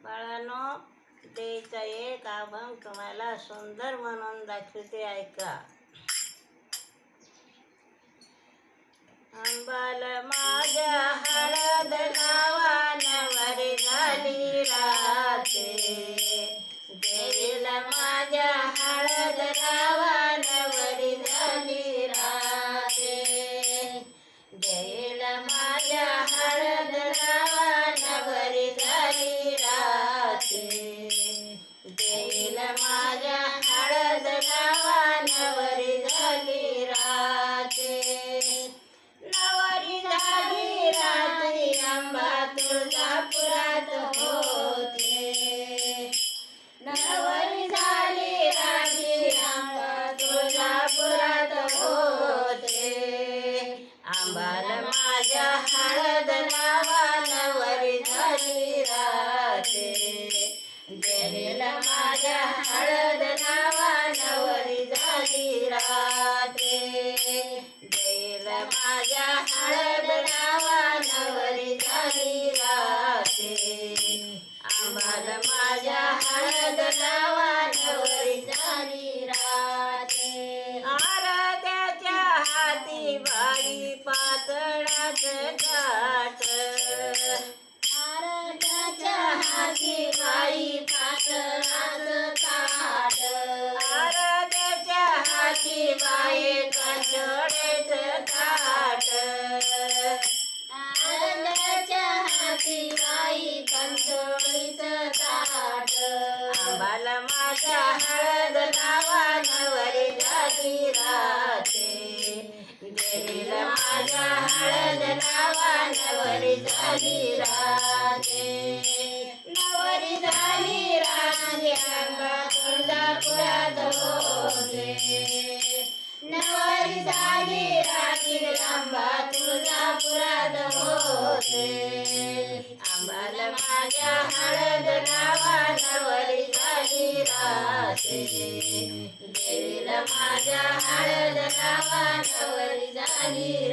बाळानो देचा एक अभंग तुम्हाला सुंदर म्हणून दाखवते ऐका. अंबाल माझ्या आंबाला माझ्या हळद नावा नवरी झाली राते देवीला माझ्या हळद नावा नवरी झाली हळद नावा नवरी झाली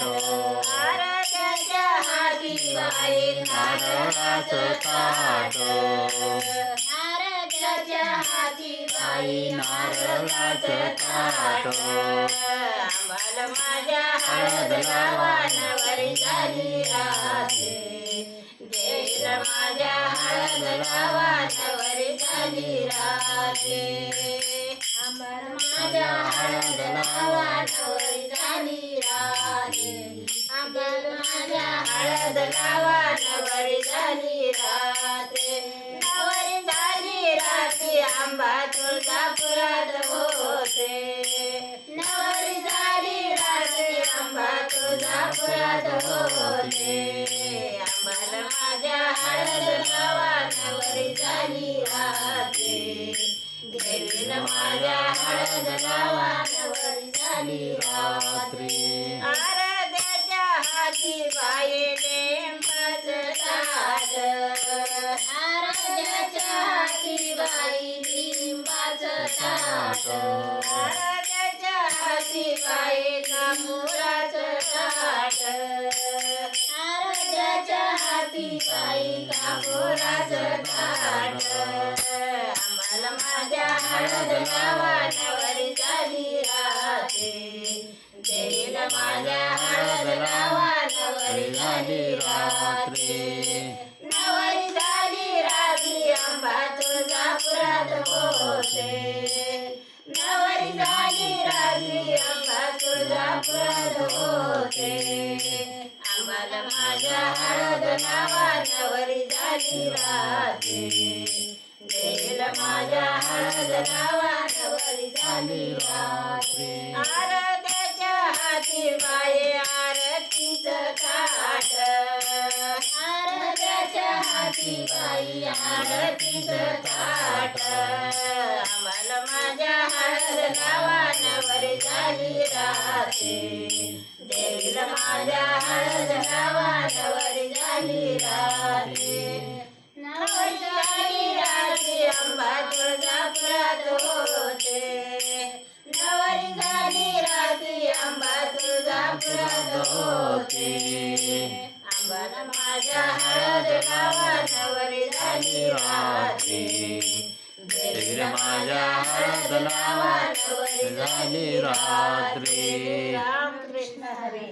ताट आराध्याच्या हाती बाई नारळाच ताट आराध्याच्या हाती बाई नारळाच ताट आम्हाला माझ्या हळद नावा नवरी झाली राहते देवीला माझ्या हळद झाली आम्हाला माझ्या हळद हळद नावा नवरी झाली राते नवरी झाली राते आंबा तुळजापुरात होते. नवरी झाली राते आंबा तुळजापुरात होते. आम्हाला माझ्या हळद नावा नवरी झाली राते देवीला माझ्या हळद नावा हाती बाई आराध्याच्या हाती बाई आराध्याच्या हाती ताट. आराध्याच्या हाती बाई होते नवरी झाली रात्री अंबा तुळजापुरात होते। आम्हाला माझ्या हळद नावा नवरी झाली माझ्या हळद नावा नवरी झाली आरत्याच्या हाती ताट आरत्याच्या हाती बाई आली राते रात्री देवीला माझ्या हळद नावानवर झाली राते नवरी झाली रात्री अंबा तुळजापुरात होते. नवरी झाली रात्री अंबा तुळजापुरात होते. आंबाला माझ्या हळद गावा झाली राते माझ्या हळद गावा नवरी झाली रात्री. रामकृष्ण हरी.